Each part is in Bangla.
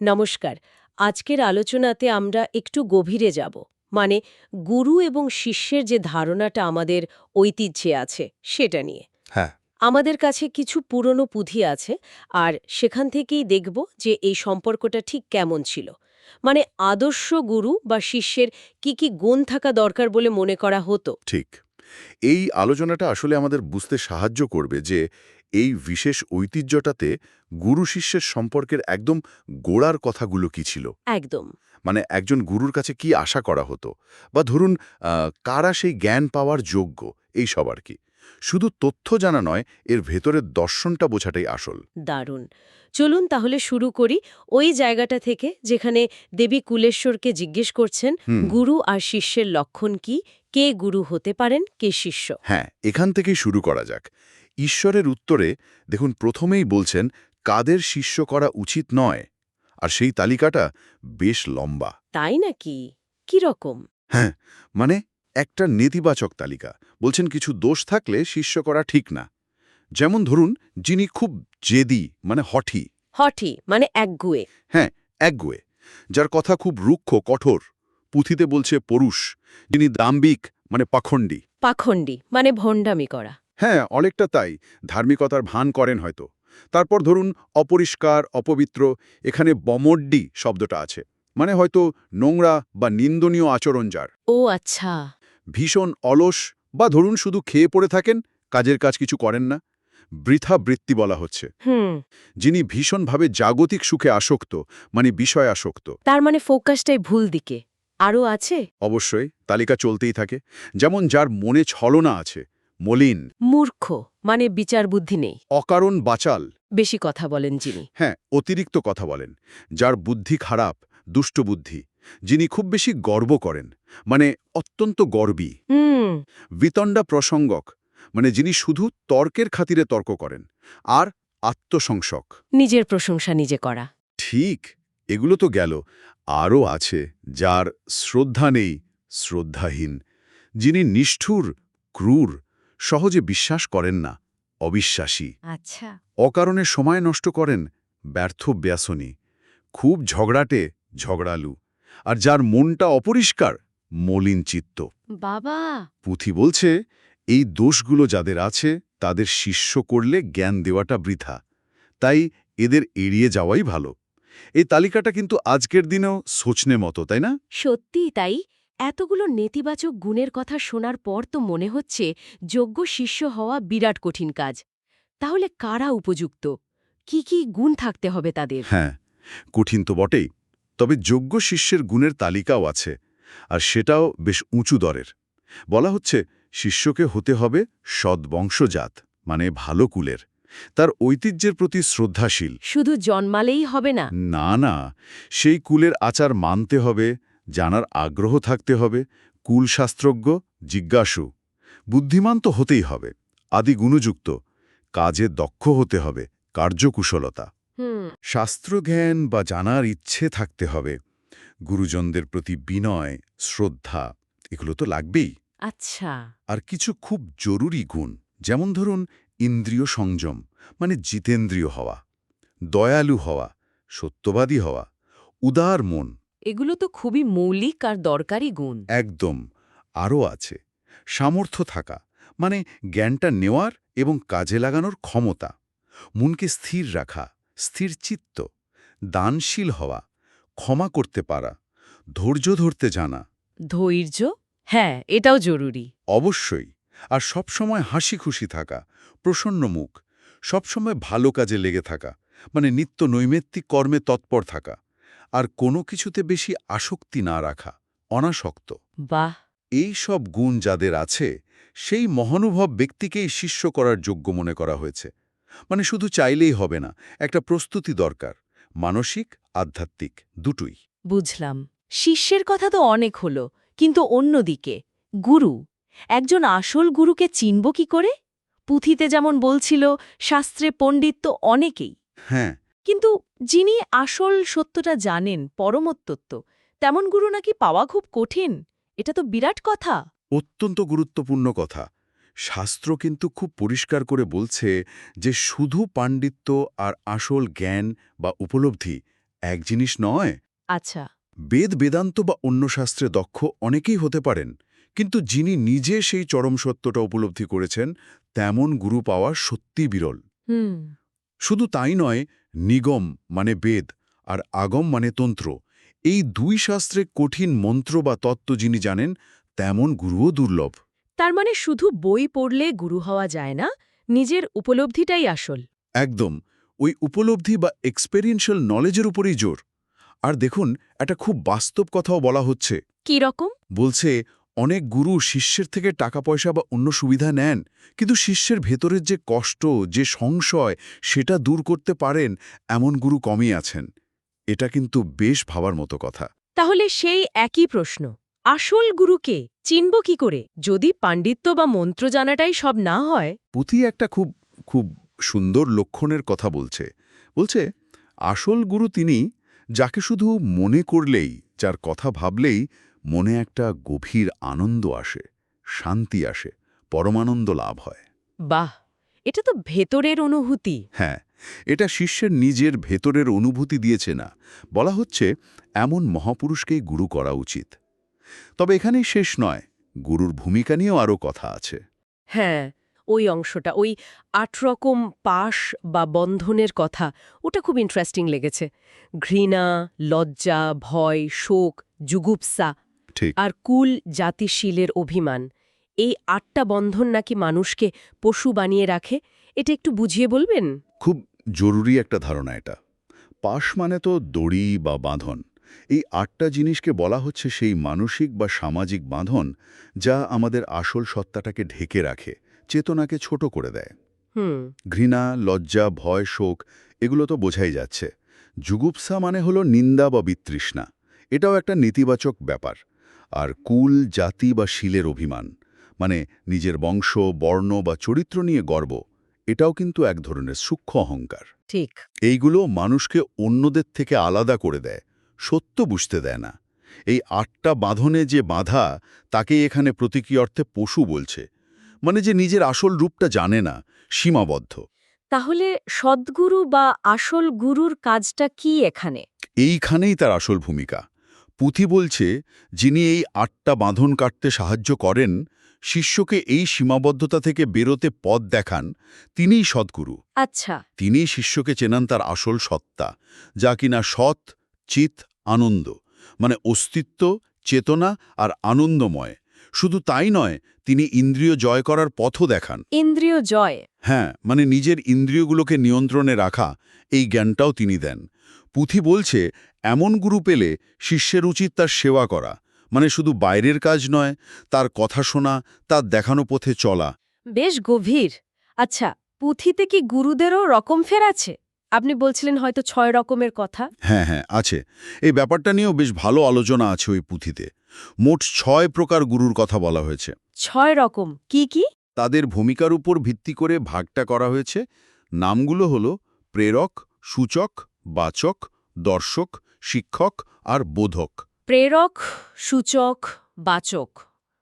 নমস্কার আজকের আলোচনাতে আমরা একটু গভীরে যাব মানে গুরু এবং শিষ্যের যে ধারণাটা আমাদের ঐতিহ্যে আছে সেটা নিয়ে। হ্যাঁ। আমাদের কাছে কিছু পুরনো পুঁথি আছে আর সেখান থেকেই দেখব যে এই সম্পর্কটা ঠিক কেমন ছিল। মানে আদর্শ গুরু বা শিষ্যের কি কি গুণ থাকা দরকার বলে মনে করা হতো? ঠিক। এই আলোচনাটা আসলে আমাদের বুঝতে সাহায্য করবে যে এই বিশেষ ঐতিহ্যটাতে গুরু শিষ্যের সম্পর্কের একদম গোড়ার কথাগুলো কি ছিল? একদম। মানে একজন গুরুর কাছে কি আশা করা হতো? বা ধরুন কারা সেই জ্ঞান পাওয়ার যোগ্য? এই সব আর কি। শুধু তথ্য জানা নয় এর ভেতরের দর্শনটা বোঝাটাই আসল। দারুণ। চলুন তাহলে শুরু করি ওই জায়গাটা থেকে যেখানে দেবী কুলেশ্বরকে জিজ্ঞেস করছেন গুরু আর শিষ্যের লক্ষণ কি? কে গুরু হতে পারেন? কে শিষ্য? হ্যাঁ এখান থেকেই শুরু করা যাক। ঈশ্বরের উত্তরে দেখুন প্রথমেই বলছেন কাদের শিষ্য করা উচিত নয়? আর সেই তালিকাটা বেশ লম্বা। তাই নাকি? কি রকম? হ্যাঁ মানে একটা নেতিবাচক তালিকা। বলছেন কিছু দোষ থাকলে শিষ্য করা ঠিক না। যেমন ধরুন যিনি খুব জেদি মানে হঠি। হঠি মানে একগুয়ে হ্যাঁ একগুয়ে যার কথা খুব রুক্ষ কঠোর। পুঁথিতে বলছে পরুষ। যিনি দাম্বিক মানে পাখণ্ডী। পাখণ্ডী মানে ভণ্ডামি করা। হ্যাঁ অনেকটা তাই। ধার্মিকতার ভান করেন হয়তো। তারপর ধরুন অপরিষ্কার অপবিত্র এখানে বমড্ডি শব্দটা আছে। মানে হয়তো নোংরা বা নিন্দনীয় আচরণ যার। ও আচ্ছা। ভীষণ অলস বা ধরুন শুধু খেয়ে পড়ে থাকেন কাজের কাজ কিছু করেন না। বৃথা বৃত্তি বলা হচ্ছে। যিনি ভীষণভাবে জাগতিক সুখে আসক্ত মানে বিষয় আসক্ত। তার মানে ফোকাসটাই ভুল দিকে। আরও আছে? অবশ্যই তালিকা চলতেই থাকে। যেমন যার মনে ছলনা আছে মলিন মূর্খ মানে বিচার বুদ্ধি নেই। অকারণ বাচাল। বেশি কথা বলেন যিনি। হ্যাঁ অতিরিক্ত কথা বলেন যার বুদ্ধি খারাপ দুষ্ট বুদ্ধি যিনি খুব বেশি গর্ব করেন মানে অত্যন্ত গর্বী। হুম। বিতণ্ডা প্রসঙ্গক মানে যিনি শুধু তর্কের খাতিরে তর্ক করেন আর আত্মসংসক নিজের প্রশংসা নিজে করা। ঠিক এগুলো তো গেল। আরও আছে যার শ্রদ্ধা নেই শ্রদ্ধাহীন যিনি নিষ্ঠুর ক্রূর সহজে বিশ্বাস করেন না অবিশ্বাসী। আচ্ছা। অকারণে সময় নষ্ট করেন ব্যর্থ ব্যাসনী। খুব ঝগড়াটে ঝগড়ালু। আর যার মনটা অপরিষ্কার মলিন চিত্ত। বাবা! পুঁথি বলছে এই দোষগুলো যাদের আছে তাদের শিষ্য করলে জ্ঞান দেওয়াটা বৃথা। তাই এদের এড়িয়ে যাওয়াই ভালো। এই তালিকাটা কিন্তু আজকের দিনেও সোচনে মতো তাই না? সত্যি তাই। এতগুলো নেতিবাচক গুণের কথা শোনার পর তো মনে হচ্ছে যোগ্য শিষ্য হওয়া বিরাট কঠিন কাজ। তাহলে কারা উপযুক্ত? কি কি গুণ থাকতে হবে তাদের? হ্যাঁ কঠিন তো বটেই তবে যোগ্য শিষ্যের গুণের তালিকাও আছে আর সেটাও বেশ উঁচু দরের। বলা হচ্ছে শিষ্যকে হতে হবে সদ্বংশজাত মানে ভালো কুলের। তার ঐতিহ্যের প্রতি শ্রদ্ধাশীল। শুধু জন্মালেই হবে না। না না সেই কুলের আচার মানতে হবে জানার আগ্রহ থাকতে হবে কুলশাস্ত্রজ্ঞ জিজ্ঞাসু বুদ্ধিমান তো হতেই হবে আদি গুণযুক্ত কাজে দক্ষ হতে হবে কার্যকুশলতা। শাস্ত্রজ্ঞান বা জানার ইচ্ছে থাকতে হবে গুরুজনদের প্রতি বিনয় শ্রদ্ধা এগুলো তো লাগবেই। আচ্ছা। আর কিছু খুব জরুরি গুণ যেমন ধরুন ইন্দ্রিয় সংযম মানে জিতেন্দ্রিয় হওয়া দয়ালু হওয়া সত্যবাদী হওয়া উদার মন এগুলো তো খুবই মৌলিক আর দরকারি গুণ। একদম আরও আছে। সামর্থ্য থাকা মানে জ্ঞানটা নেওয়ার এবং কাজে লাগানোর ক্ষমতা। মনকে স্থির রাখা স্থির চিত্ত দানশীল হওয়া ক্ষমা করতে পারা ধৈর্য ধরতে জানা। ধৈর্য? হ্যাঁ এটাও জরুরি। অবশ্যই আর সবসময় হাসি খুশি থাকা প্রসন্ন মুখ সবসময় ভালো কাজে লেগে থাকা মানে নিত্য নৈমিত্তিক কর্মে তৎপর থাকা। আর কোনো কিছুতে বেশি আসক্তি না রাখা অনাসক্ত। বাহ! এই সব গুণ যাদের আছে সেই মহানুভব ব্যক্তিকেই শিষ্য করার যোগ্য মনে করা হয়েছে। মানে শুধু চাইলেই হবে না একটা প্রস্তুতি দরকার মানসিক আধ্যাত্মিক দুটোই। বুঝলাম। শিষ্যের কথা তো অনেক হলো কিন্তু অন্যদিকে গুরু একজন আসল গুরুকে চিনব কি করে? পুঁথিতে যেমন বলছিল শাস্ত্রে পণ্ডিত তো অনেকেই। হ্যাঁ কিন্তু যিনি আসল সত্যটা জানেন পরমত্তত্ব তেমন গুরু নাকি পাওয়া খুব কঠিন? এটা তো বিরাট কথা। অত্যন্ত গুরুত্বপূর্ণ কথা। শাস্ত্র কিন্তু খুব পরিষ্কার করে বলছে যে শুধু পাণ্ডিত্য আর আসল জ্ঞান বা উপলব্ধি এক জিনিস নয়। আচ্ছা। বেদ বেদান্ত বা অন্য শাস্ত্রে দক্ষ অনেকেই হতে পারেন কিন্তু যিনি নিজে সেই চরম সত্যটা উপলব্ধি করেছেন তেমন গুরু পাওয়া সত্যি বিরল। হুম। শুধু তাই নয় নিগম মানে বেদ আর আগম মানে তন্ত্র। এই দুই শাস্ত্রে কঠিন মন্ত্র বা তত্ত্ব যিনি জানেন তেমন গুরুও দুর্লভ। তার মানে শুধু বই পড়লে গুরু হওয়া যায় না নিজের উপলব্ধিটাই আসল। একদম ওই উপলব্ধি বা এক্সপেরিয়েন্সিয়াল নলেজের উপরেই জোর। আর দেখুন একটা খুব বাস্তব কথাও বলা হচ্ছে। কি রকম বলছে অনেক গুরু শিষ্যের থেকে টাকা পয়সা বা অন্য সুবিধা নেন কিন্তু শিষ্যের ভেতরের যে কষ্ট যে সংশয় সেটা দূর করতে পারেন এমন গুরু কমই আছেন। এটা কিন্তু বেশ ভাবার মতো কথা। তাহলে সেই একই প্রশ্ন আসল গুরুকে চিনব কি করে যদি পাণ্ডিত্য বা মন্ত্র জানাটাই সব না হয়? পুঁথি একটা খুব খুব সুন্দর লক্ষণের কথা বলছে। বলছে আসল গুরু তিনি যাকে শুধু মনে করলেই যার কথা ভাবলেই মনে একটা গভীর আনন্দ আসে শান্তি আসে পরমানন্দ লাভ হয়। বাহ! এটা তো ভেতরের অনুভূতি। হ্যাঁ এটা শিষ্যের নিজের ভেতরের অনুভূতি দিয়েছে না। বলা হচ্ছে এমন মহাপুরুষকেই গুরু করা উচিত। তবে এখানেই শেষ নয় গুরুর ভূমিকা নিয়েও আরও কথা আছে। হ্যাঁ ওই অংশটা ওই আট রকম পাশ বা বন্ধনের কথা ওটা খুব ইন্টারেস্টিং লেগেছে। ঘৃণা লজ্জা ভয় শোক জুগুপ্সা ঠিক। আর কুল জাতিশীলের অভিমান। এই আটটা বন্ধন নাকি মানুষকে পশু বানিয়ে রাখে এটা একটু বুঝিয়ে বলবেন? খুব জরুরি একটা ধারণা এটা। পাশ মানে তো দড়ি বা বাঁধন। এই আটটা জিনিসকে বলা হচ্ছে সেই মানসিক বা সামাজিক বাঁধন যা আমাদের আসল সত্তাটাকে ঢেকে রাখে চেতনাকে ছোট করে দেয়। হুম। ঘৃণা লজ্জা ভয় শোক এগুলো তো বোঝাই যাচ্ছে। জুগুপ্সা মানে হলো নিন্দা বা বিতৃষ্ণা। এটাও একটা নেতিবাচক ব্যাপার। আর কুল জাতি বা শিলের অভিমান। মানে নিজের বংশ বর্ণ বা চরিত্র নিয়ে গর্ব। এটাও কিন্তু এক ধরনের সূক্ষ্ম অহংকার। ঠিক। এইগুলো মানুষকে অন্যদের থেকে আলাদা করে দেয় সত্য বুঝতে দেয় না। এই আটটা বাঁধনে যে বাঁধা তাকে এখানে প্রতীকী অর্থে পশু বলছে। মানে যে নিজের আসল রূপটা জানে না সীমাবদ্ধ। তাহলে সদ্গুরু বা আসল গুরুর কাজটা কি এখানে? এইখানেই তার আসল ভূমিকা। পুঁথি বলছে যিনি এই আটটা বাঁধন কাটতে সাহায্য করেন শিষ্যকে এই সীমাবদ্ধতা থেকে বেরোতে পথ দেখান তিনিই সদ্গুরু। আচ্ছা। তিনিই শিষ্যকে চেনান তার আসল সত্তা যা কিনা সৎ চিত আনন্দ মানে অস্তিত্ব চেতনা আর আনন্দময়। শুধু তাই নয় তিনি ইন্দ্রিয় জয় করার পথও দেখান। ইন্দ্রিয় জয়? হ্যাঁ মানে নিজের ইন্দ্রিয়গুলোকে নিয়ন্ত্রণে রাখা এই জ্ঞানটাও তিনি দেন। পুঁথি বলছে এমন গুরু পেলে শিষ্যের উচিত তার সেবা করা। মানে শুধু বাইরের কাজ নয় তার কথা শোনা তার দেখানো পথে চলা। বেশ গভীর। আচ্ছা পুঁথিতে কি গুরুদেরও রকম ফের আছে? আপনি বলছিলেন হয়তো ছয় রকমের কথা। হ্যাঁ হ্যাঁ আছে। এই ব্যাপারটা নিয়েও বেশ ভালো আলোচনা আছে ওই পুঁথিতে। মোট ছয় প্রকার গুরুর কথা বলা হয়েছে। ছয় রকম। কি কি? তাদের ভূমিকার উপর ভিত্তি করে ভাগটা করা হয়েছে। নামগুলো হলো প্রেরক সূচক বাচক দর্শক শিক্ষক আর বোধক। প্রেরক সূচক বাচক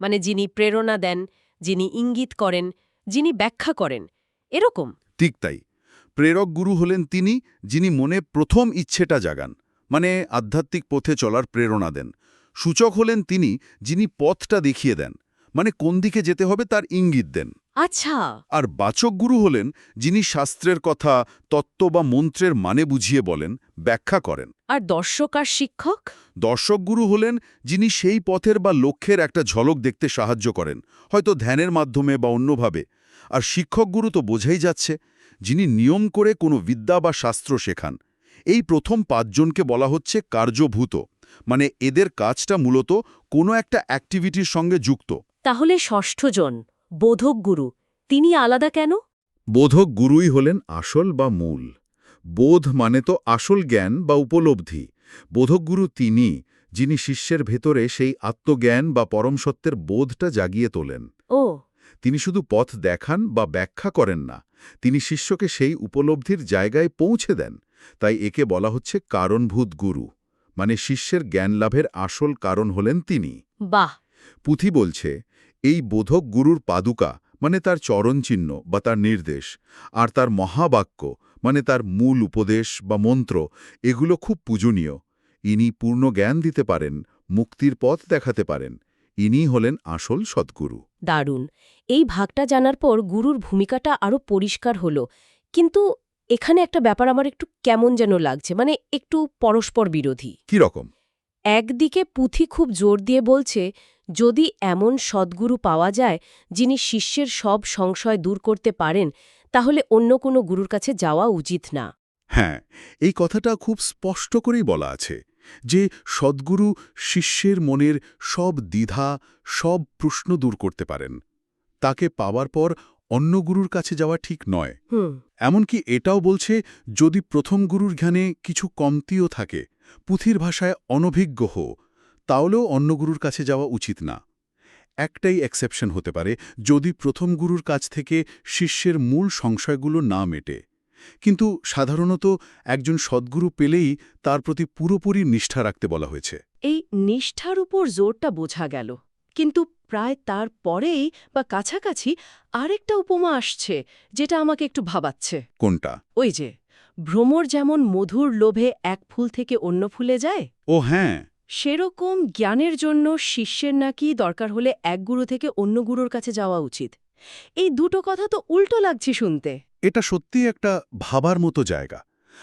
মানে যিনি প্রেরণা দেন যিনি ইঙ্গিত করেন যিনি ব্যাখ্যা করেন এরকম। ঠিক তাই। প্রেরক গুরু হলেন তিনি যিনি মনে প্রথম ইচ্ছেটা জাগান মানে আধ্যাত্মিক পথে চলার প্রেরণা দেন। সূচক হলেন তিনি যিনি পথটা দেখিয়ে দেন মানে কোন দিকে যেতে হবে তার ইঙ্গিত দেন। আচ্ছা। আর বাচক গুরু হলেন যিনি শাস্ত্রের কথা তত্ত্ব বা মন্ত্রের মানে বুঝিয়ে বলেন ব্যাখ্যা করেন। আর দর্শক আর শিক্ষক? দর্শক গুরু হলেন যিনি সেই পথের বা লক্ষ্যের একটা ঝলক দেখতে সাহায্য করেন হয়তো ধ্যানের মাধ্যমে বা অন্যভাবে। আর শিক্ষক গুরু তো বোঝাই যাচ্ছে যিনি নিয়ম করে কোনো বিদ্যা বা শাস্ত্র শেখান। এই প্রথম পাঁচজনকে বলা হচ্ছে কার্যভূত মানে এদের কাজটা মূলত কোনো একটা অ্যাক্টিভিটির সঙ্গে যুক্ত। তাহলে ষষ্ঠজন বোধক গুরু তিনি আলাদা কেন? বোধক গুরুই হলেন আসল বা মূল। বোধ মানে তো আসল জ্ঞান বা উপলব্ধি। বোধক গুরু তিনি যিনি শিষ্যের ভেতরে সেই আত্মজ্ঞান বা পরম সত্যের বোধটা জাগিয়ে তোলেন। ও। তিনি শুধু পথ দেখান বা ব্যাখ্যা করেন না তিনি শিষ্যকে সেই উপলব্ধির জায়গায় পৌঁছে দেন। তাই একে বলা হচ্ছে কারণভূত গুরু মানে শিষ্যের জ্ঞান লাভের আসল কারণ হলেন তিনি। বাহ! পুঁথি বলছে এই বোধক গুরুর পাদুকা মানে তার চরণচিহ্ন বা তার নির্দেশ আর তার মহাবাক্য মানে তার মূল উপদেশ বা মন্ত্র এগুলো খুব পূজনীয়। ইনি পূর্ণ জ্ঞান দিতে পারেন মুক্তির পথ দেখাতে পারেন। ইনি হলেন আসল সদ্গুরু। দারুণ। এই ভাগটা জানার পর গুরুর ভূমিকাটা আরও পরিষ্কার হলো। কিন্তু এখানে একটা ব্যাপার আমার একটু কেমন যেন লাগছে মানে একটু পরস্পর বিরোধী কি রকম একদিকে পুঁথি খুব জোর দিয়ে বলছে যদি এমন সদ্গুরু পাওয়া যায় যিনি শিষ্যের সব সংশয় দূর করতে পারেন তাহলে অন্য কোনো গুরুর কাছে যাওয়া উচিত না। হ্যাঁ এই কথাটা খুব স্পষ্ট করেই বলা আছে যে সদ্গুরু শিষ্যের মনের সব দ্বিধা সব প্রশ্ন দূর করতে পারেন। তাকে পাওয়ার পর অন্য গুরুর কাছে যাওয়া ঠিক নয়। এমনকি এটাও বলছে যদি প্রথম গুরুর জ্ঞানে কিছু কমতিও থাকে পুঁথির ভাষায় অনভিজ্ঞ হো তাহলেও অন্য গুরুর কাছে যাওয়া উচিত না। একটাই এক্সেপশন হতে পারে যদি প্রথম গুরুর কাছ থেকে শিষ্যের মূল সংশয়গুলো না মেটে। কিন্তু সাধারণত একজন সদ্গুরু পেলেই তার প্রতি পুরোপুরি নিষ্ঠা রাখতে বলা হয়েছে। এই নিষ্ঠার উপর জোরটা বোঝা গেল। কিন্তু প্রায় তার পরেই বা কাছাকাছি আরেকটা উপমা আসছে যেটা আমাকে একটু ভাবাচ্ছে। কোনটা? ওই যে ভ্রমর যেমন মধুর লোভে এক ফুল থেকে অন্য ফুলে যায়। ও হ্যাঁ। সেরকম জ্ঞানের জন্য শিষ্যের নাকি দরকার হলে এক গুরু থেকে অন্য গুরুর কাছে যাওয়া উচিত। এই দুটো কথা তো উল্টো লাগছে শুনতে। এটা সত্যি একটা ভাবার মতো জায়গা।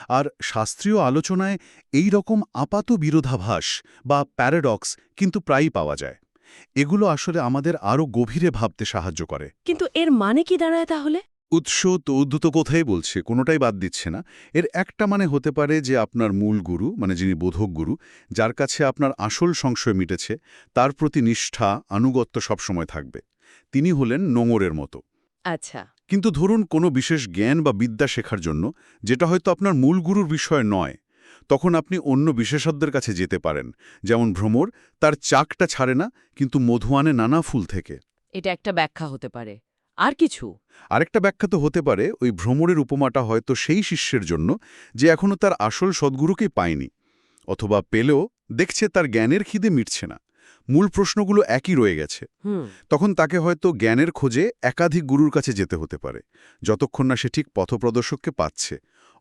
আর শাস্ত্রীয় আলোচনায় এই রকম আপাত বিরোধাভাস বা প্যারাডক্স কিন্তু প্রায়ই পাওয়া যায়। এগুলো আসলে আমাদের আরও গভীরে ভাবতে সাহায্য করে। কিন্তু এর মানে কি দাঁড়ায় তাহলে? উৎস তো উদ্ধত কোথায় বলছে? কোনোটাই বাদ দিচ্ছে না। এর একটা মানে হতে পারে যে আপনার মূল গুরু মানে যিনি বোধক গুরু যার কাছে আপনার আসল সংশয় মিটেছে তার প্রতি নিষ্ঠা আনুগত্য সবসময় থাকবে। তিনি হলেন নোঙরের মতো। আচ্ছা। কিন্তু ধরুন কোনো বিশেষ জ্ঞান বা বিদ্যা শেখার জন্য যেটা হয়তো আপনার মূল গুরুর বিষয় নয় তখন আপনি অন্য বিশেষজ্ঞদের কাছে যেতে পারেন। যেমন ভ্রমর তার চাকটা ছাড়ে না কিন্তু মধু আনে নানা ফুল থেকে। এটা একটা ব্যাখ্যা হতে পারে। আর কিছু? আরেকটা ব্যাখ্যা তো হতে পারে ওই ভ্রমণের উপমাটা হয়তো সেই শিষ্যের জন্য যে এখনও তার আসল সদ্গুরুকেই পায়নি অথবা পেলেও দেখছে তার জ্ঞানের খিদে মিটছে না। মূল প্রশ্নগুলো একই রয়ে গেছে। তখন তাকে হয়তো জ্ঞানের খোঁজে একাধিক গুরুর কাছে যেতে হতে পারে যতক্ষণ না সে ঠিক পথপ্রদর্শককে পাচ্ছে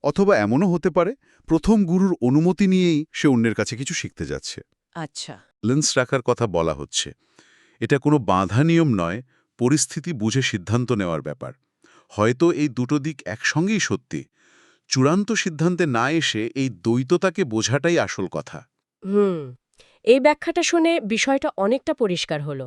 অথবা এমনও হতে পারে প্রথম গুরুর অনুমতি নিয়েই সে অন্যের কাছে কিছু শিখতে যাচ্ছে। আচ্ছা। লেন্স রাখার কথা বলা হচ্ছে। এটা কোনো বাঁধা নিয়ম নয় পরিস্থিতি বুঝে সিদ্ধান্ত নেওয়ার ব্যাপার। হয়তো এই দুটো দিক একসঙ্গেই সত্যি। চূড়ান্ত সিদ্ধান্তে না এসে এই দ্বৈততাকে বোঝাটাই আসল কথা। হুম এই ব্যাখ্যাটা শুনে বিষয়টা অনেকটা পরিষ্কার হলো।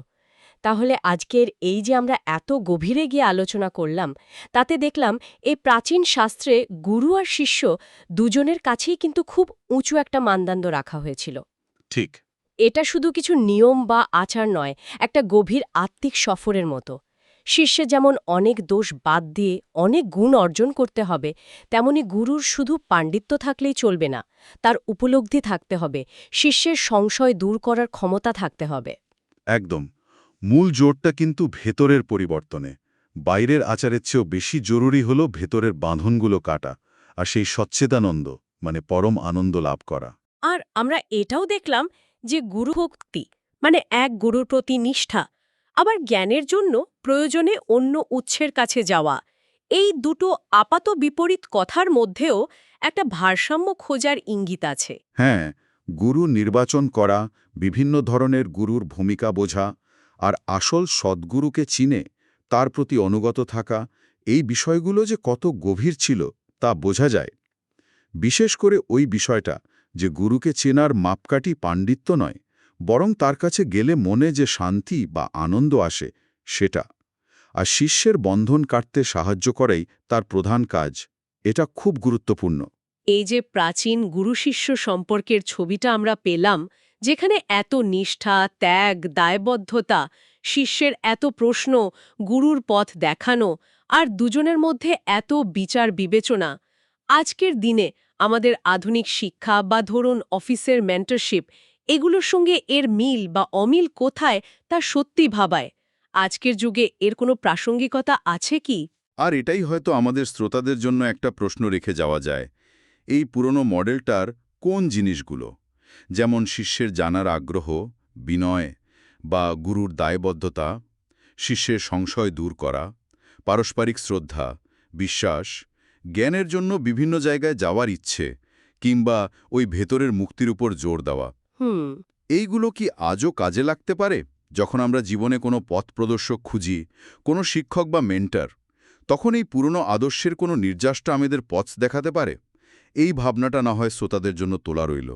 তাহলে আজকের এই যে আমরা এত গভীরে গিয়ে আলোচনা করলাম তাতে দেখলাম এই প্রাচীন শাস্ত্রে গুরু আর শিষ্য দুজনের কাছেই কিন্তু খুব উঁচু একটা মানদণ্ড রাখা হয়েছিল। ঠিক। এটা শুধু কিছু নিয়ম বা আচার নয় একটা গভীর আত্মিক সফরের মতো। শিষ্যে যেমন অনেক দোষ বাদ দিয়ে অনেক গুণ অর্জন করতে হবে তেমনি গুরুর শুধু পাণ্ডিত্য থাকলেই চলবে না তার উপলব্ধি থাকতে হবে শিষ্যের সংশয় দূর করার ক্ষমতা থাকতে হবে। একদম। মূল জোরটা কিন্তু ভেতরের পরিবর্তনে বাইরের আচারের চেয়েও বেশি জরুরি হল ভেতরের বাঁধনগুলো কাটা আর সেই সচ্চেতানন্দ মানে পরম আনন্দ লাভ করা। আর আমরা এটাও দেখলাম যে গুরুভক্তি মানে এক গুরুর প্রতি নিষ্ঠা, আবার জ্ঞানের জন্য প্রয়োজনে অন্য উৎসের কাছে যাওয়া, এই দুটো আপাত বিপরীত কথার মধ্যেও একটা ভারসাম্য খোঁজার ইঙ্গিত আছে। হ্যাঁ গুরু নির্বাচন করা, বিভিন্ন ধরনের গুরুর ভূমিকা বোঝা, আর আসল সদ্গুরুকে চিনে, তার প্রতি অনুগত থাকা, এই বিষয়গুলো যে কত গভীর ছিল তা বোঝা যায়। বিশেষ করে ওই বিষয়টা যে গুরুকে চেনার মাপকাঠি পাণ্ডিত্য নয়, বরং তার কাছে গেলে মনে যে শান্তি বা আনন্দ আসে, সেটা। আর শিষ্যের বন্ধন কাটতে সাহায্য করেই তার প্রধান কাজ, এটা খুব গুরুত্বপূর্ণ। এই যে প্রাচীন গুরু শিষ্য সম্পর্কের ছবিটা আমরা পেলাম, যেখানে এত নিষ্ঠা, ত্যাগ, দায়বদ্ধতা, শিষ্যের এত প্রশ্ন, গুরুর পথ দেখানো, আর দুজনের মধ্যে এত বিচার বিবেচনা আজকের দিনে আমাদের আধুনিক শিক্ষা বা ধরুন অফিসের মেন্টরশিপ এগুলোর সঙ্গে এর মিল বা অমিল কোথায় তা সত্যি ভাবায়। আজকের যুগে এর কোনো প্রাসঙ্গিকতা আছে কি? আর এটাই হয়তো আমাদের শ্রোতাদের জন্য একটা প্রশ্ন রেখে যাওয়া যায়। এই পুরনো মডেলটার কোন জিনিসগুলো? যেমন শিষ্যের জানার আগ্রহ, বিনয় বা গুরুর দায়বদ্ধতা, শিষ্যের সংশয় দূর করা, পারস্পরিক শ্রদ্ধা, বিশ্বাস জ্ঞানের জন্য বিভিন্ন জায়গায় যাওয়ার ইচ্ছে কিংবা ওই ভেতরের মুক্তির উপর জোর দেওয়া। এইগুলো কি আজও কাজে লাগতে পারে? যখন আমরা জীবনে কোনো পথ প্রদর্শক খুঁজি কোনো শিক্ষক বা মেন্টার তখন এই পুরনো আদর্শের কোনো নির্যাসটা আমাদের পথ দেখাতে পারে? এই ভাবনাটা না হয় শ্রোতাদের জন্য তোলা রইল।